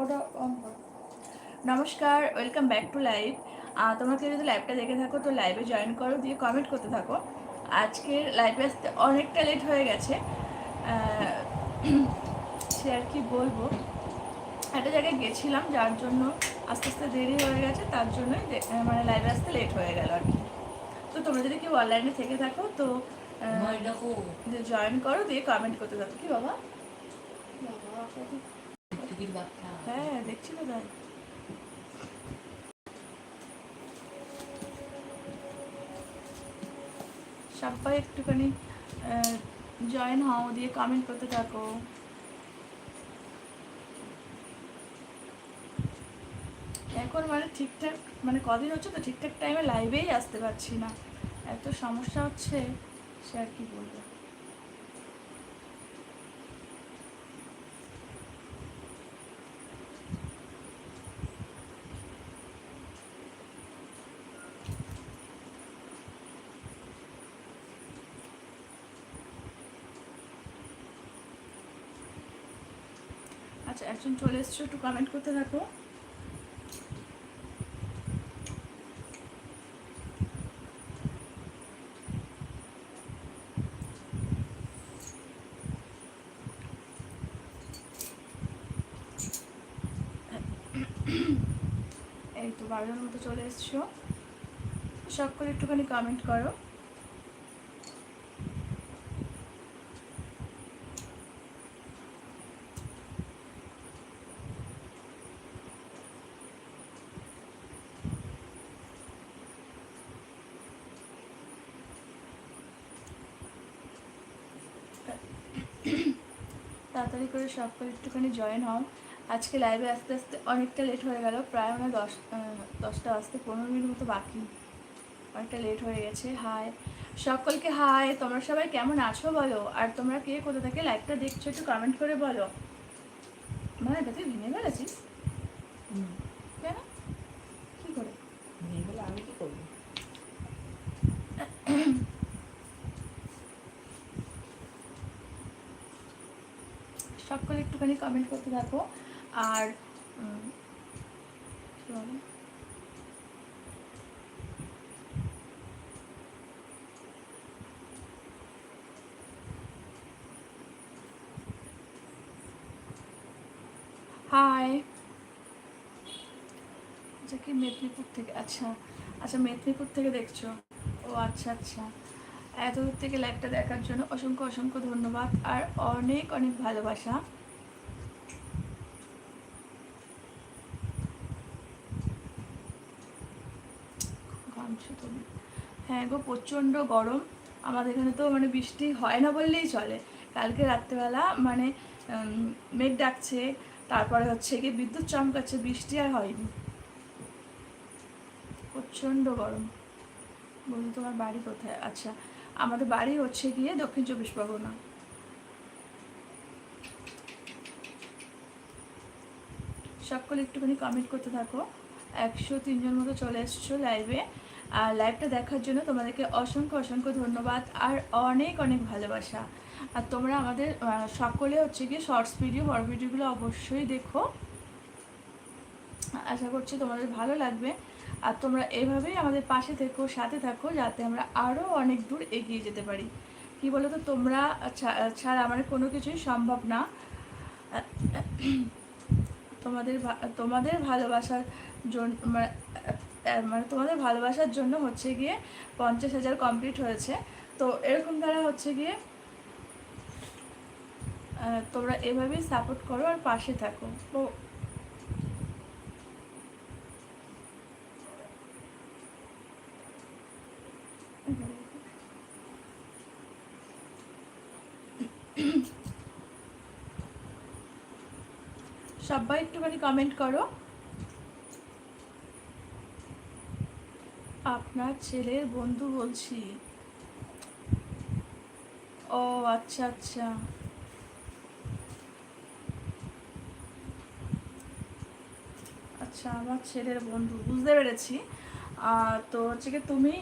ওটা অন করো নমস্কার ওয়েলকাম ব্যাক টু লাইভ। তোমরা কেউ যদি লাইভটা দেখে থাকো তো লাইভে জয়েন করো দিয়ে কমেন্ট করতে থাকো। আজকের লাইভে আসতে অনেকটা লেট হয়ে গেছে। সে আর কি বলব? একটা জায়গায় গেছিলাম যার জন্য আস্তে আস্তে দেরি হয়ে গেছে তার জন্যই মানে লাইভে আসতে লেট হয়ে গেল আর কি। তো তোমরা যদি কেউ অনলাইনে থেকে থাকো তো জয়েন করো দিয়ে কমেন্ট করতে থাকো। কি বাবা বাবা, কত- হ্যাঁ দেখছি তো তাই। সবাই একটুখানি জয়েন হও, দিয়ে কমেন্ট করতে থাকো। এখন মানে ঠিকঠাক মানে কদিন হচ্ছে তো ঠিকঠাক টাইমে লাইভেই আসতে পারছি না। এত সমস্যা হচ্ছে, সে আর কি বলব? আচ্ছা চলে এসছো, একটু কমেন্ট করতে থাকো। এই তো বারোজন মতো চলে এসছো। সব করে একটুখানি কমেন্ট করো। তাড়াতাড়ি করে সব করে একটুখানি জয়েন হও। আজকে লাইভে আস্তে আস্তে অনেকটা লেট হয়ে গেল, প্রায় মানে দশ দশটা আসতে পনেরো মিনিট মতো বাকি। অনেকটা লেট হয়ে গেছে হাই সকলকে হাই তোমরা সবাই কেমন আছো বলো? আর তোমরা কে কোথা থেকে? লাইভটা দেখছ একটু কমেন্ট করে বলো। মানে এটা তুই ভেঙে ফেলেছিস কেন কী করে আমি কি করব সকলে একটুখানি কমেন্ট করতে থাকো। আর? হাই আচ্ছা কি মেদিনীপুর থেকে? আচ্ছা আচ্ছা মেদিনীপুর থেকে দেখছ। ও আচ্ছা আচ্ছা। এত দূর থেকে লাইভটা দেখার জন্য অসংখ্য অসংখ্য ধন্যবাদ। আর অনেক অনেক ভালোবাসা ঘামছো তুমি হ্যাঁ গো, প্রচণ্ড গরম। আমাদের এখানে তো মানে বৃষ্টি হয় না বললেই চলে। কালকে রাত্রেবেলা মানে মেঘ ডাকছে, তারপরে হচ্ছে কি বিদ্যুৎ চমকাচ্ছে, বৃষ্টি আর হয়নি। প্রচণ্ড গরম। বলুন তোমার বাড়ি কোথায়? আচ্ছা আমাদের বাড়ি হচ্ছে গিয়ে দক্ষিণ চব্বিশ পরগনা। সকলে একটুখানি কমেন্ট করতে থাকো। একশো তিনজন মতো চলে এসছো লাইভে আর লাইভটা দেখার জন্য তোমাদেরকে অসংখ্য অসংখ্য ধন্যবাদ আর অনেক অনেক ভালোবাসা। আর তোমরা আমাদের সকলে হচ্ছে গিয়ে শর্টস ভিডিও বড় ভিডিওগুলো অবশ্যই দেখো। আশা করছি তোমাদের ভালো লাগবে। আর তোমরা এভাবেই আমাদের পাশে থেকো, সাথে থাকো, যাতে আমরা আরও অনেক দূর এগিয়ে যেতে পারি। কি বলো তো তোমরা ছাড়া আমার কোনো কিছুই সম্ভব না। তোমাদের তোমাদের ভালোবাসার জন্য মানে তোমাদের ভালোবাসার জন্য হচ্ছে গিয়ে পঞ্চাশ হাজার কমপ্লিট হয়েছে। তো এরকম দ্বারা হচ্ছে গিয়ে তোমরা এভাবেই সাপোর্ট করো আর পাশে থাকো। তো সবাই একটুখানি কমেন্ট করো। আপনার ছেলের বন্ধু বলছি। ও আচ্ছা আচ্ছা। আচ্ছা আমার ছেলের বন্ধু, বুঝতে পেরেছি। তো হচ্ছে কি তুমি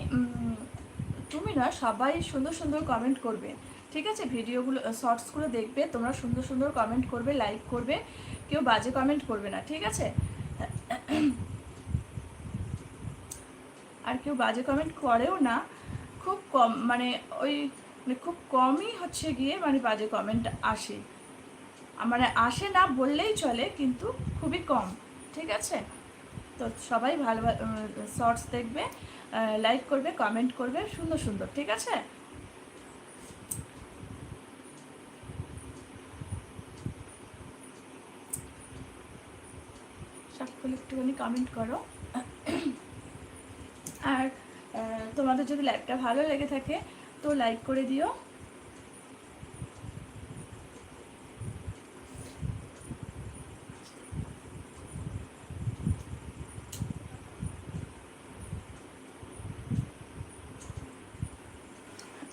তুমি না সবাই সুন্দর সুন্দর কমেন্ট করবে। ঠিক আছে? ভিডিওগুলো শর্টসগুলো দেখবে, তোমরা সুন্দর সুন্দর কমেন্ট করবে লাইক করবে, কেউ বাজে কমেন্ট করবে না, ঠিক আছে আর কেউ বাজে কমেন্ট করেও না। খুব কম মানে ওই মানে খুব কমই হচ্ছে গিয়ে মানে বাজে কমেন্ট আসে। মানে আসে না বললেই চলে, কিন্তু খুবই কম, ঠিক আছে? তো সবাই ভালো শর্টস দেখবে লাইক করবে কমেন্ট করবে, সুন্দর সুন্দর, ঠিক আছে? একটুখানি কমেন্ট করো। আর তোমাদের যদি লাইভটা ভালো লেগে থাকে, তো লাইক করে দিও।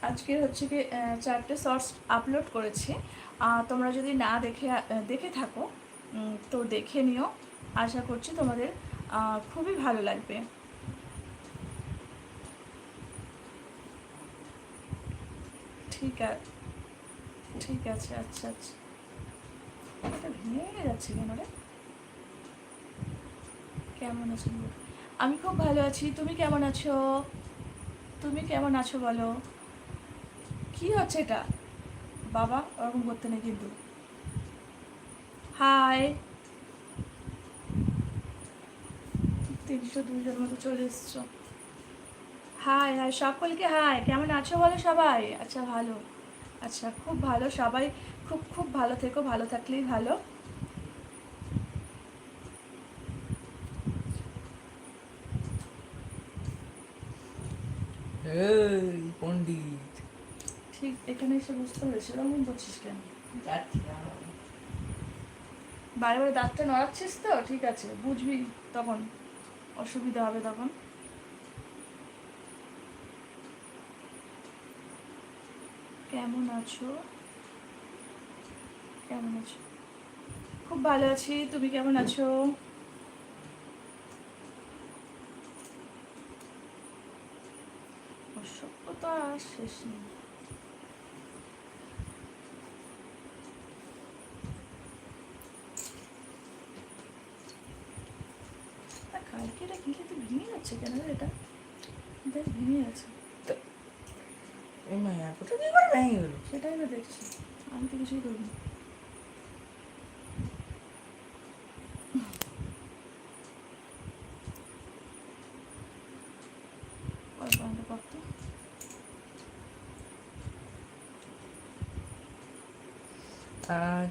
আজকে হচ্ছে কি চারটে শর্টস আপলোড করেছি। তোমরা যদি না দেখে দেখে থাকো তো দেখে নিও। আশা করছি তোমাদের খুবই ভালো লাগবে। ঠিক আছে ঠিক আছে আচ্ছা আচ্ছা। এটা ভেঙে যাচ্ছে কেন রে? কেমন আছো? আমি খুব ভালো আছি, তুমি কেমন আছো? তুমি কেমন আছো বলো? কি হচ্ছে এটা? বাবা, ওরকম করতে নেই কিন্তু। হাই। তিনশো দুইজন মতো চলে এসছো। হাই হাই সকলকে হাই কেমন আছো বলো সবাই? আচ্ছা ভালো। আচ্ছা খুব ভালো। সবাই খুব খুব ভালো থেকো ভালো থাকলেই ভালো। এই পণ্ডিত। ঠিক এখানে এসে বুঝতে পেরেছি। এরকম করছিস কেন? বারে বারে দাঁতটা নড়াচ্ছিস তো? ঠিক আছে বুঝবি তখন। অসুবিধা হবে তখন। কেমন আছো? কেমন আছো? খুব ভালো আছি, তুমি কেমন আছো? অসভ্যতা শেষ নেই। কালকে এটা কিনলে তো ভেঙে যাচ্ছে কেন এটা? ভেঙে গেছে এই মায়া কোথা কি করে ভেঙে গেল সেটাই না দেখছি। আমি তো কিছুই করিনি।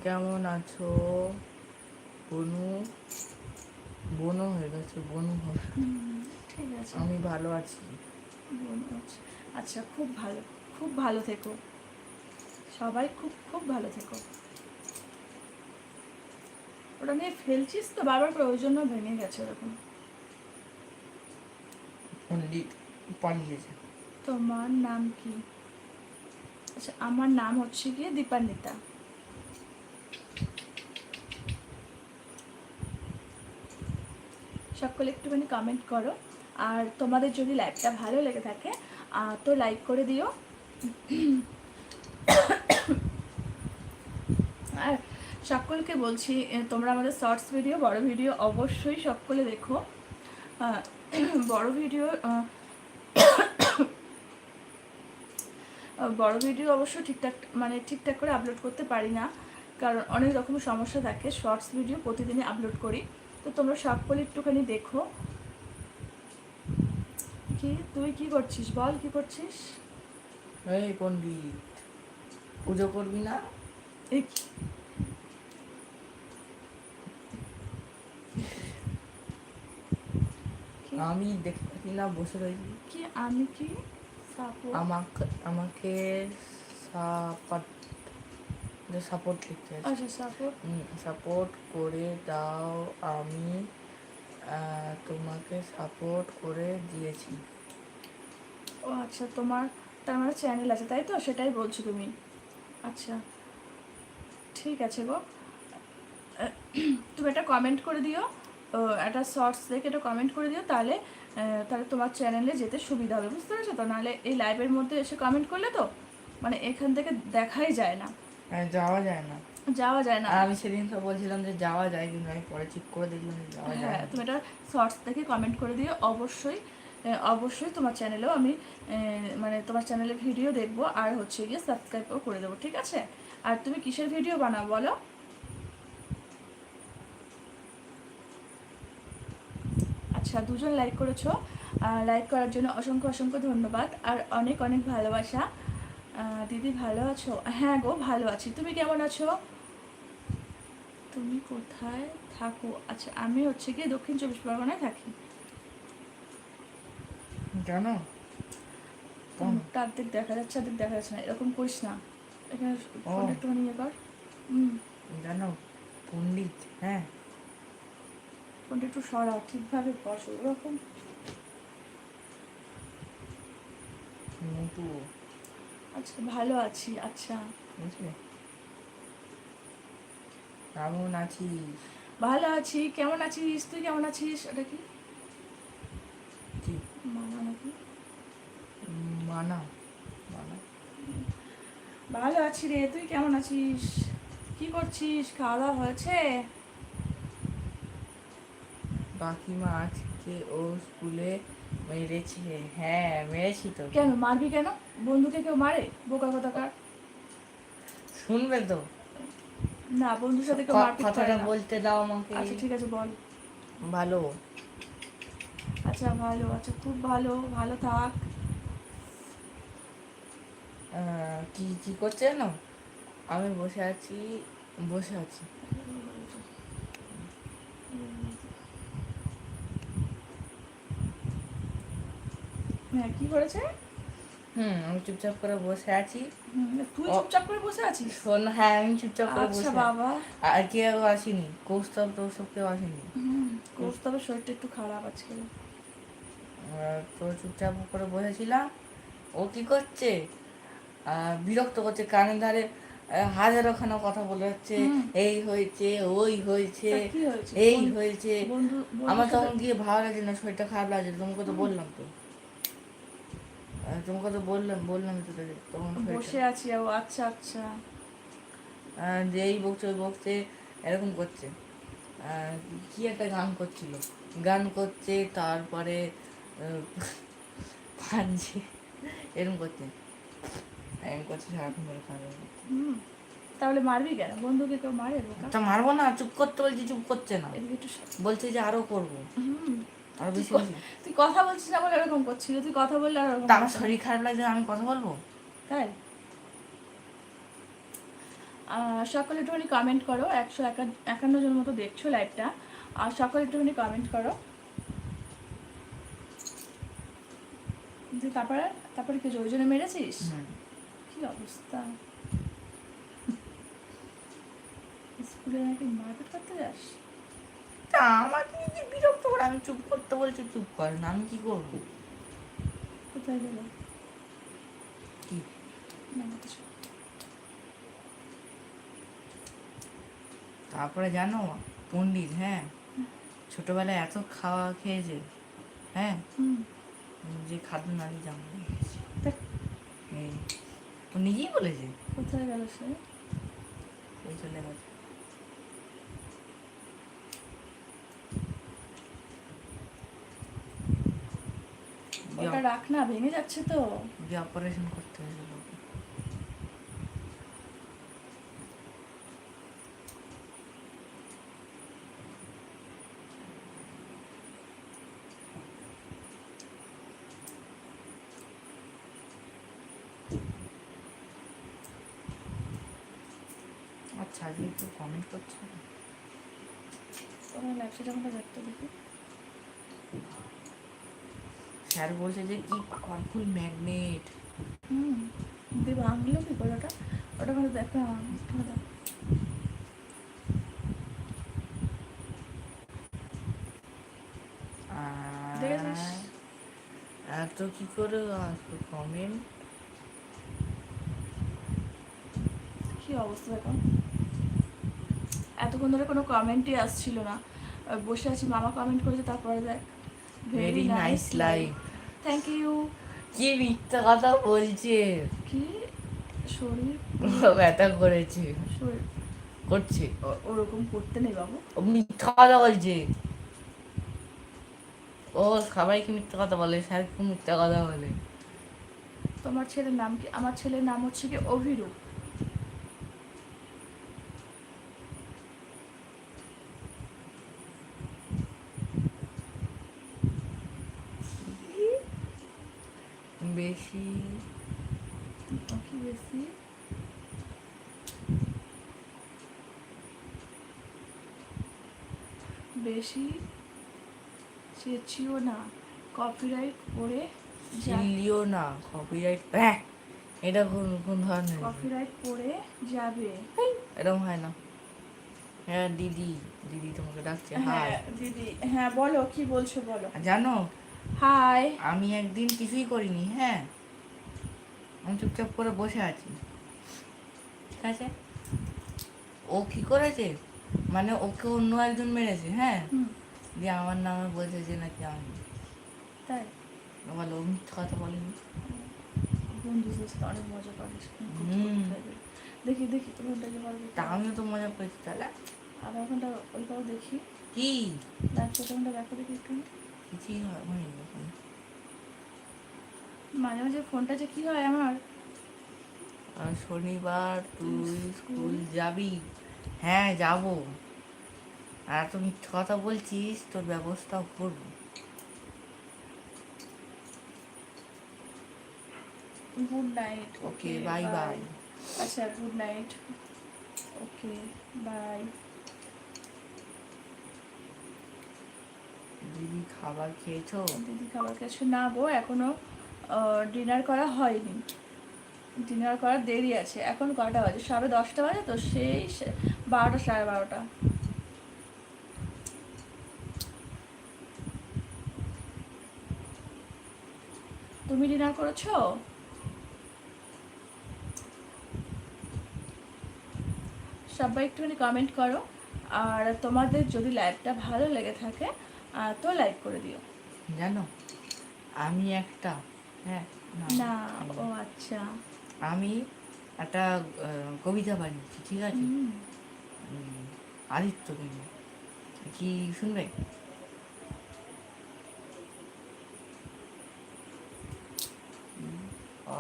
কেমন আছো? বনু? বনু হয়ে গেছে বনু হবে। ঠিক আছে। আমি ভালো আছি। বোন। আচ্ছা খুব ভালো। খুব ভালো থেকো। সবাই খুব খুব ভালো থেকো। ওটা নিয়ে ফেলছিস তো বারবার করে ওই জন্য ভেঙে গেছে ওরকম। তোমার নাম কি? আচ্ছা আমার নাম হচ্ছে গিয়ে দীপান্বিতা। সকলে একটুখানি কমেন্ট করো। আর তোমাদের যদি লাইভটা ভালো লেগে থাকে তো লাইক করে দিও। আর সকলকে বলছি তোমরা আমাদের শর্টস ভিডিও, বড় ভিডিও অবশ্যই সকলে দেখো। বড় ভিডিও বড় ভিডিও অবশ্য ঠিকঠাক মানে ঠিকঠাক করে আপলোড করতে পারি না, কারণ অনেক রকম সমস্যা থাকে। শর্টস ভিডিও প্রতিদিনই আপলোড করি। তো তোমরা সকলে একটুখানি দেখো। কি? তুই কি করছিস? বল, কি করছিস? এই পণ্ডিত পুজো করবি না? আমি দেখতে না বসে রয়েছি কি? আমি কি? আমাকে আমাকে সাপোর্ট সাপোর্ট লিখতে আচ্ছা সাপোর্ট? সাপোর্ট করে দাও আমি তোমাকে সাপোর্ট করে দিয়েছি। ও আচ্ছা তোমার তার মানে চ্যানেল আছে তাই তো? সেটাই বলছো তুমি। আচ্ছা ঠিক আছে গো। তুমি একটা কমেন্ট করে দিও একটা শর্টস দেখে একটা কমেন্ট করে দিও তাহলে তাহলে তোমার চ্যানেলে যেতে সুবিধা হবে বুঝতে পেরেছ তো? নাহলে এই লাইভের মধ্যে এসে কমেন্ট করলে তো মানে এখান থেকে দেখাই যায় না। যাওয়া যায় না। যাওয়া যায় না। আমি সেদিন তো বলছিলাম যে যাওয়া যায় কিন্তু আমি পরে ঠিক করে দেখলাম যাওয়া যায় হ্যাঁ তুমি এটা শর্টস দেখে কমেন্ট করে দিও অবশ্যই। অবশ্যই তোমার চ্যানেলেও আমি মানে তোমার চ্যানেলে ভিডিও দেখব, আর হচ্ছে গিয়ে সাবস্ক্রাইবও করে দেবো, ঠিক আছে? আর তুমি কিসের ভিডিও বানাও, বলো? আচ্ছা দুজন লাইক করেছ লাইক করার জন্য অসংখ্য অসংখ্য ধন্যবাদ, আর অনেক অনেক ভালোবাসা। দিদি ভালো আছো? হ্যাঁ গো, ভালো আছি। তুমি কেমন আছো? তুমি কোথায় থাকো? আচ্ছা আমি হচ্ছে গিয়ে দক্ষিণ চব্বিশ পরগনায় থাকি। কোন? অর্ধেক দেখা যাচ্ছে অর্ধেক দেখা যাচ্ছে না। এরকম করিস না। এখানে। ফোনটা একটুখানি ইয়ে কর। হুম জানো পণ্ডিত হ্যাঁ। ফোনটা একটু সরা ঠিকভাবে বস ওরকম। আচ্ছা ভালো আছি আচ্ছা। বুঝলে? কেমন আছিস? ভালো আছি কেমন আছিস? তুই কেমন আছিস? ওটা কি মানা নাকি ভালো। আছি রে তুই কেমন আছিস? কি করছিস? খাওয়া দাওয়া হয়েছে? কাকিমা আজকে ও স্কুলে মেরেছে। হ্যাঁ মেরেছি তো। কেন মারবি কেন? বন্ধুকে কেউ মারে? বোকা কথাকার? শুনবে তো। না বন্ধুর সাথে কেউ মারপিট কথাটা বলতে দাও আমাকে। আচ্ছা ঠিক আছে বল। ভালো। আচ্ছা ভালো আচ্ছা খুব ভালো। ভালো থাক। কি কি করছে জানো? আমি বসে আছি বসে আছি। হ্যাঁ কি করেছে? হুম আমি চুপচাপ করে বসে আছি। তুই চুপচাপ করে বসে আছিস? শোন হ্যাঁ আমি চুপচাপ করে বসে আচ্ছা বাবা। আর কেউ আসেনি কৌস্তব টৌস্তব কেউ আসেনি। তবে শরীরটা একটু খারাপ আজকে তো চুপচাপ করে বসেছিলাম। ও কি করছে? বিরক্ত করছে। কানের ধারে আহ, হাজারোখানা কথা বলে যাচ্ছে এই হয়েছে ওই হয়েছে এই হয়েছে। আমার তখন গিয়ে ভালো লাগছে না শরীরটা খারাপ লাগছে তোমাকে তো বললাম তো। তোমাকে তো বললাম বললাম তো তখন বসে আছি ও আচ্ছা আচ্ছা। যে এই বকছে ওই বকছে এরকম করছে। কি একটা গান করছিল। গান করছে তারপরে আহ, এরকম করছে। এরকম করছে সারাক্ষণ ধরে কাঁদে। হুম তাহলে মারবি কেন? বন্ধুকে কেউ মারে তা মারবো না চুপ করতে বলছি চুপ করছে না। বলছে যে আরও করব। আরও বেশি বেশি। তুই কথা বলছিস না বলে এরকম করছিল তুই কথা বললে আর আমার শরীর খারাপ লাগছে আমি কথা বলব? তাই? সকলে একটুখানি কমেন্ট করো। একশো একা- একান্ন জন মতো দেখছ লাইভটা আর সকলে একটুখানি কমেন্ট করো। তারপরে তারপরে কি ওই জন্য মেরেছিস। কি অবস্থা? স্কুলে নাকি মারপিট করতে যাস? তা আমাকে যে বিরক্ত করে আমি চুপ করতে বলছি চুপ করে না আমি কি করব? কোথায় গেল? কি? তারপরে জানো পণ্ডিত হ্যাঁ? ছোটবেলায় এত খাওয়া খেয়েছে হ্যাঁ? যে খাদ্য নারী জানো। ও নিজেই বলেছে? কোথায় গেল সে? ওই চলে গেছে ওটা রাখ না ভেঙে যাচ্ছে তো। যে অপারেশন করতে হয়েছিল আচ্ছা একটু কমেন্ট করছে তোমার ব্যবসাটা আমাকে দেখতে দেখি। স্যার বলছে যে কি পাওয়ারফুল ম্যাগনেট হুম দিয়ে ভাঙলো কি করে ওটা? ওটা মানে দেখো? এত কি করে আসবে কমেন্ট কি অবস্থা দেখো। এতক্ষণ ধরে কোনো কমেন্টই আসছিল না। বসে আছি মামা কমেন্ট করেছে তারপরে দেখ। Very nice life thank you কি মিথ্যা কথা বলছে? কি? শরীর? ব্যথা করেছে। শরীর? করছে। ওরকম করতে নেই বাবু। ও মিথ্যা কথা বলছে। ও সবাইকে মিথ্যা কথা বলে? স্যারকে মিথ্যা কথা বলে? তোমার ছেলের নাম কি? আমার ছেলের নাম হচ্ছে কি অভিরূপ বেশি ও কি বেশি বেশি চেঁচিও না কপিরাইট পড়ে চিল্লিও না কপিরাইট হ্যাঁ এটা কোন কোন ধরনের? কপিরাইট পড়ে যাবে। এরকম হয় না। হ্যাঁ দিদি দিদি তোমাকে ডাকছে হ্যাঁ দিদি হ্যাঁ বলো কি বলছো বলো। জানো হাই আমি একদিন কিছুই করিনি হ্যাঁ। আমি চুপচাপ করে বসে আছি। ঠিক আছে? ও কি করেছে? মানে ওকে অন্য একজন মেরেছে হ্যাঁ? দিয়ে আমার নামে বলছে যে নাকি আমি। তাই? বলো মিথ্যা কথা বলেনি। বন্ধুদের সাথে অনেক মজা করিস দেখি দেখি তুমি ওটাকে পারবে তা আমিও তো মজা করেছি তাহলে। আর ওখানটা ওইটাও দেখি। কি? দেখো তোমরা দেখো দেখি একটু। কিছুই হয় এখন। মাঝে মাঝে ফোনটা যে কি হয় আমার? আর শনিবার তুই স্কুল যাবি? হ্যাঁ যাব। আর এত মিথ্যে কথা বলছিস তোর ব্যবস্থাও করব। Good night okay bye bye আচ্ছা গুড নাইট ওকে বাই দিদি খাবার খেয়েছো? দিদি খাবার কিছু না গো এখনও ডিনার করা হয়নি। ডিনার করার দেরি আছে। এখন কটা বাজে? সাড়ে দশটা বাজে তো সেই বারোটা সাড়ে বারোটা। তুমি ডিনার করেছ? সবাই একটুখানি কমেন্ট করো আর তোমাদের যদি লাইভটা ভালো লেগে থাকে তো লাইক করে দিও। জানো আমি একটা হ্যাঁ না ও আচ্ছা। আমি একটা কবিতা বানিয়েছি ঠিক আছে? আদিত্য কিন্তু কি শুনবে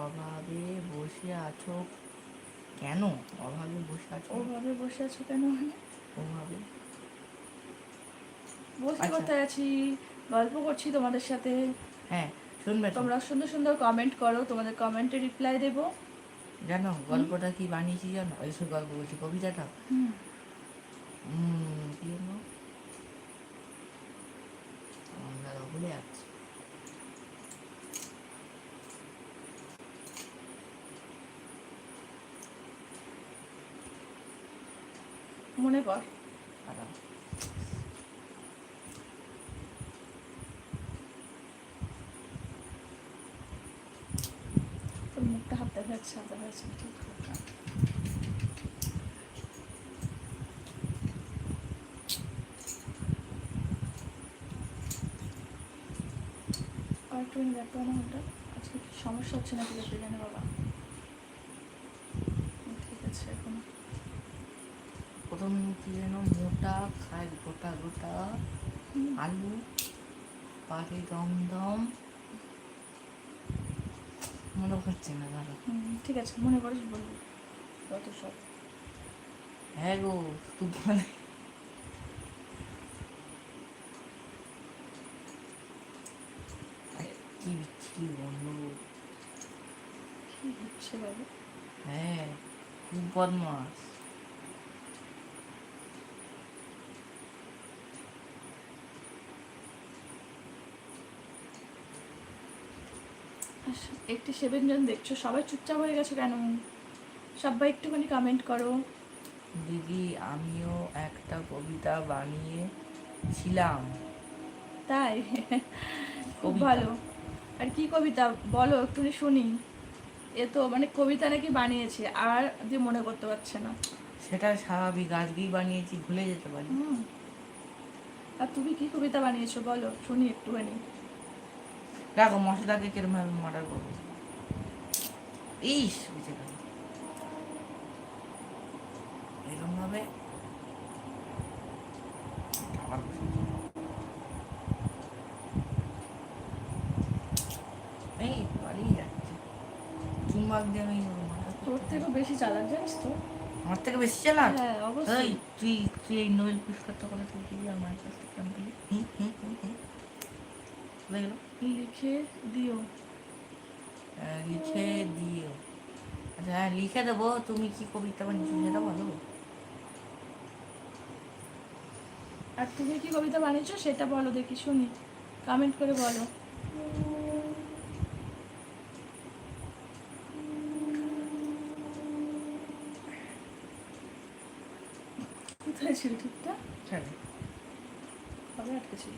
অভাবে বসে আছো কেন অভাবে বসে আছো ওভাবে বসে আছো কেন অভাবে বসে। কোথায় আছি গল্প করছি তোমাদের সাথে হ্যাঁ শুনবে তোমরা সুন্দর সুন্দর কমেন্ট করো তোমাদের কমেন্টে রিপ্লাই দেবো। জানো গল্পটা কি বানিয়েছি জানো এইসব গল্প বলছি কবিতাটা। কি যেন? আমার দাদা ভুলে যাচ্ছে মনে। তোর মুখটা হাত দেখা যাচ্ছে যাচ্ছে না, ঠিক আর একটু দেখো না ওটা আজকে কি সমস্যা হচ্ছে নাকি দেখতে জানে বাবা? ঠিক আছে এখন। প্রথম কি যেন মোটা খায় গোটা গোটা আলু পারে দম দম মনে করছে না হুম, ঠিক আছে মনে করিস বলবি। কত সব। হ্যাঁ গো তুই বলে আরে, কি বিচ্ছিরি বন্ধ কি হচ্ছে বাবু হ্যাঁ খুব বদমাস। একটি সেভেন জন দেখছ? সবাই চুপচাপ হয়ে গেছো কেন? সবাই একটুখানি কমেন্ট করো। দিদি আমিও একটা কবিতা বানিয়েছিলাম তাই? খুব ভালো। আর কি কবিতা? বলো একটুখানি শুনি। এ তো মানে কবিতা নাকি বানিয়েছে আর যে মনে করতে পারছে না। সেটা স্বাভাবিক আজকেই বানিয়েছি ভুলে যেতে পারি। আর তুমি কি কবিতা বানিয়েছো বলো শুনি একটুখানি। দেখো মশলাকে কিরম ভাবে মার্ডার করব। ইস বুঝে গেল। এরকম ভাবে বেশি চালাক জানিস তো? আমার থেকে বেশি চালাক? হ্যাঁ অবশ্যই। তুই তুই এই নোয়েল পুরস্কারটা করে তুই দিবি আমার কাছ থেকে আমি দেখল লিখে দিও। লিখে দিও। আচ্ছা হ্যাঁ লিখে দেবো। তুমি কি কবিতা বানিয়েছো সেটা বলো আর তুমি কি কবিতা বানিয়েছো সেটা বলো দেখি শুনি। কমেন্ট করে বলো কোথায় ছিল চলে কবে আটকে ছিল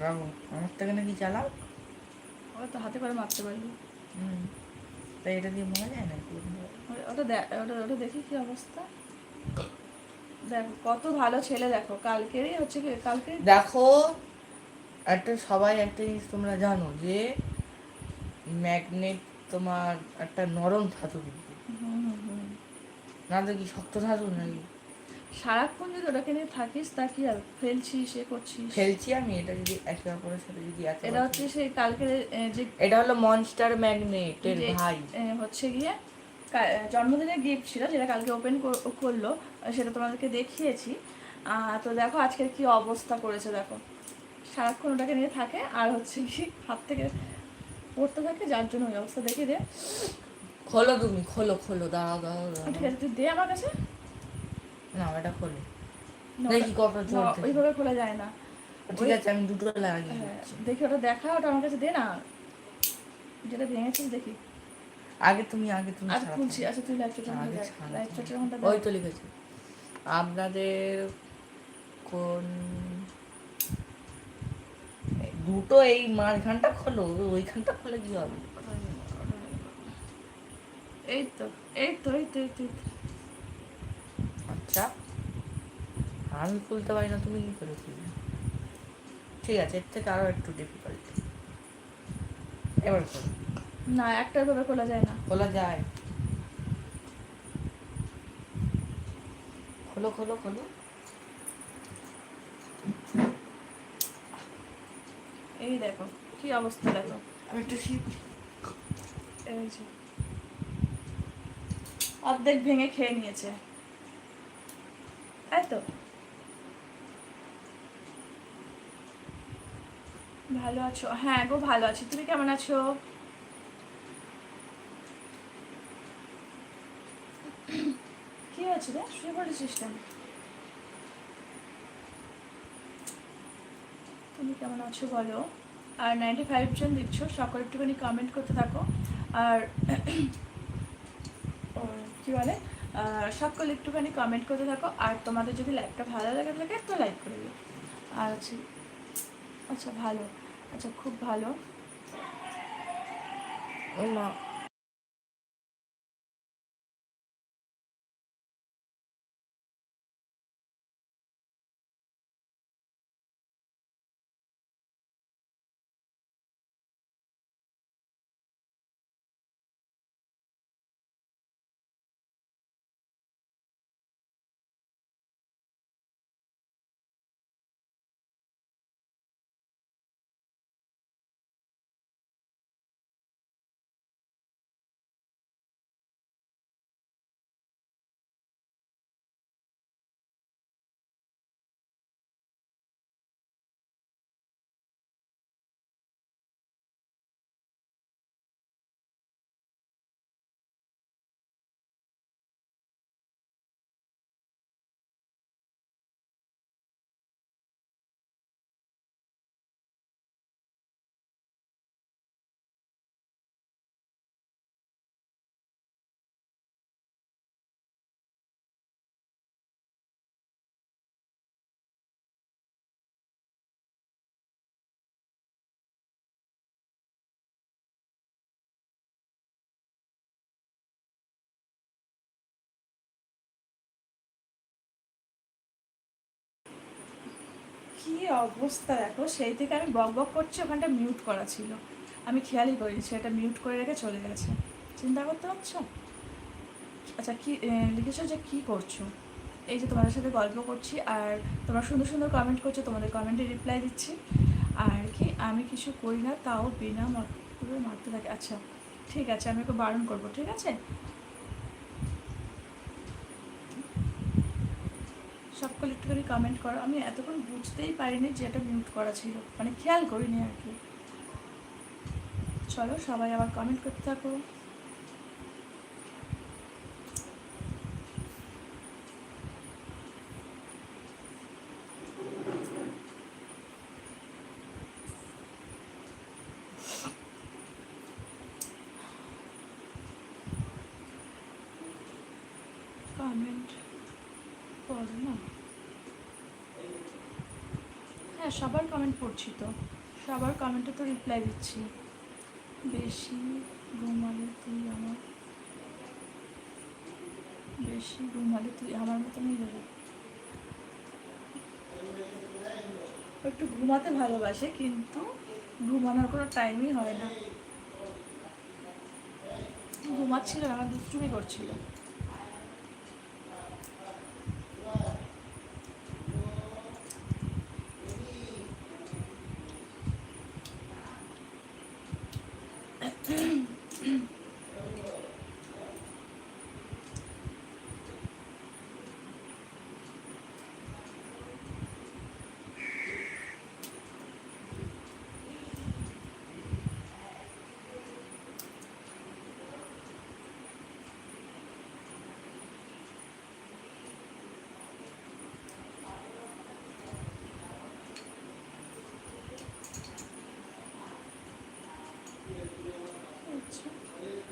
রাখো আমার থেকে নাকি চালাও ওরা তো হাতে করে মারতে পারলি হুম। তাই এটা দিয়ে মনে যায় না ওটা ওটা ওটা দেখি কি অবস্থা। দেখো কত ভালো ছেলে দেখো। কালকেরই হচ্ছে কি কালকে দেখো একটা সবাই একটা জিনিস তোমরা জানো যে ম্যাগনেট তোমার একটা নরম ধাতু কিন্তু। না তো কি শক্ত ধাতু নাকি? সারাক্ষণ যদি ওটাকে নিয়ে থাকিস তা কি আর ফেলছিস এ করছিস? ফেলছি আমি এটা যদি একে অপরের সাথে যদি এত এটা হচ্ছে সেই কালকে যে এটা হলো মনস্টার ম্যাগনেটের ভাই। হচ্ছে গিয়ে জন্মদিনের গিফট ছিল যেটা কালকে ওপেন করল সেটা তোমাদেরকে দেখিয়েছি। তো দেখো আজকের কি অবস্থা করেছে দেখো। সারাক্ষণ ওটাকে নিয়ে থাকে আর হচ্ছে কি হাত থেকে পড়তে থাকে যার জন্য ওই অবস্থা দেখিয়ে দে। খোলো তুমি খোলো খোলো দাঁড়াও দাঁড়াও ঠিক আছে তুই দে আমার কাছে? না এটা খোলো। দেখি কত চলছে ওইভাবে খোলা যায় না। ঠিক আছে আমি দুটো লাগিয়ে হ্যাঁ, দেখি ওটা দেখা ওটা আমার কাছে দে না। যেটা ভেঙেছিস দেখি। আগে তুমি আগে তুমি আর ছাড়া খুলছি। আচ্ছা তুই লাইভ মধ্যে ওই তো লিখেছে। আপনাদের কোন দুটো এই মাঝখানটা খোলো ওইখানটা খোলে কি হবে? এই তো এই তো এই তো এই তো। আচ্ছা। আমি খুলতে পারি না তুমি কি করে খুলবে ঠিক আছে এর থেকে আরও একটু ডিফিকাল্ট এবার খোলো না একটা ভাবে খোলা যায় না। খোলা যায়। খোলো খোলো খোলো। এই দেখো কি অবস্থা দেখো। আমি একটু শীত এই যে। অর্ধেক ভেঙে খেয়ে নিয়েছে। তাই তো? ভালো আছো? হ্যাঁ গো, ভালো আছি। তুমি কেমন আছো? কি হয়েছে রে? শুয়ে পড়েছিস কেন? তুমি কেমন আছো বলো? আর নাইনটি ফাইভ জন দেখছ, সকল একটুখানি কমেন্ট করতে থাকো। আর কি বলে? সকল একটুখানি কমেন্ট করতে থাকো। আর তোমাদের যদি লাইভটা ভালো লাগে থাকে, তো লাইক করে দিও। আর আছে আচ্ছা ভালো। আচ্ছা খুব ভালো। ও কি অবস্থা দেখো? সেই থেকে আমি বক বক করছি, ওখানটা মিউট করা ছিল। আমি খেয়ালই করিনি, সেটা মিউট করে রেখে চলে গেছে। চিন্তা করতে পারছ? আচ্ছা কি লিখেছো যে কি করছ? এই যে তোমাদের সাথে গল্প করছি, আর তোমরা সুন্দর সুন্দর কমেন্ট করছ, তোমাদের কমেন্টে রিপ্লাই দিচ্ছি। আর কি, আমি কিছু করি না, তাও বিনা মত মারতে থাকে। আচ্ছা ঠিক আছে, আমি ওকে বারণ করব, ঠিক আছে? সকলে একটুখানি কমেন্ট করো। আমি এতক্ষণ বুঝতেই পারিনি যে এটা মিউট করা ছিল। মানে খেয়াল করিনি আর কি। চলো সবাই আবার কমেন্ট করতে থাকো। কমেন্ট পড়ো না হ্যাঁ সবার কমেন্ট পড়ছি তো। সবার কমেন্টে তো রিপ্লাই দিচ্ছি। বেশি ঘুমালে তুই আমার বেশি ঘুমালে তুই আমার মতনই যাবে একটু ঘুমাতে ভালোবাসে, কিন্তু ঘুমানোর কোনো টাইমই হয় না। ঘুমাচ্ছিল না, দুষ্টুমি করছিল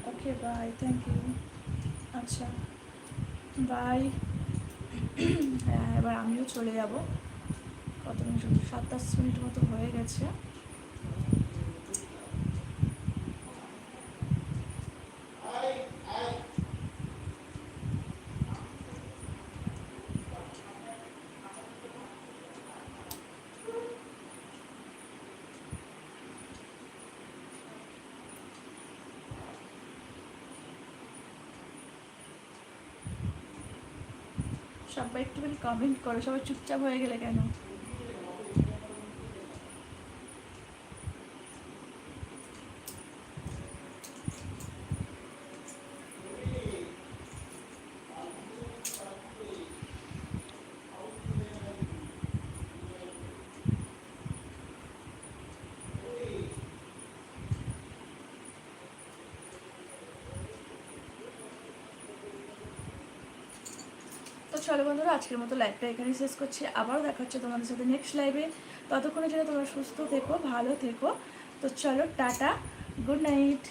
আচ্ছা ওকে বাই থ্যাংক ইউ আচ্ছা বাই হ্যাঁ এবার আমিও চলে যাব। কত মিনিট? সাতাশ মিনিট মতো হয়ে গেছে। সবাই একটুখানি কমেন্ট করো সবাই চুপচাপ হয়ে গেলে কেন তো চলো বন্ধুরা আজকের মতো লাইভটা এখানেই শেষ করছি। আবারও দেখা হচ্ছে তোমাদের সাথে নেক্সট লাইভে ততক্ষণে যেন তোমরা সুস্থ থেকো, ভালো থেকো। তো চলো, টাটা গুড নাইট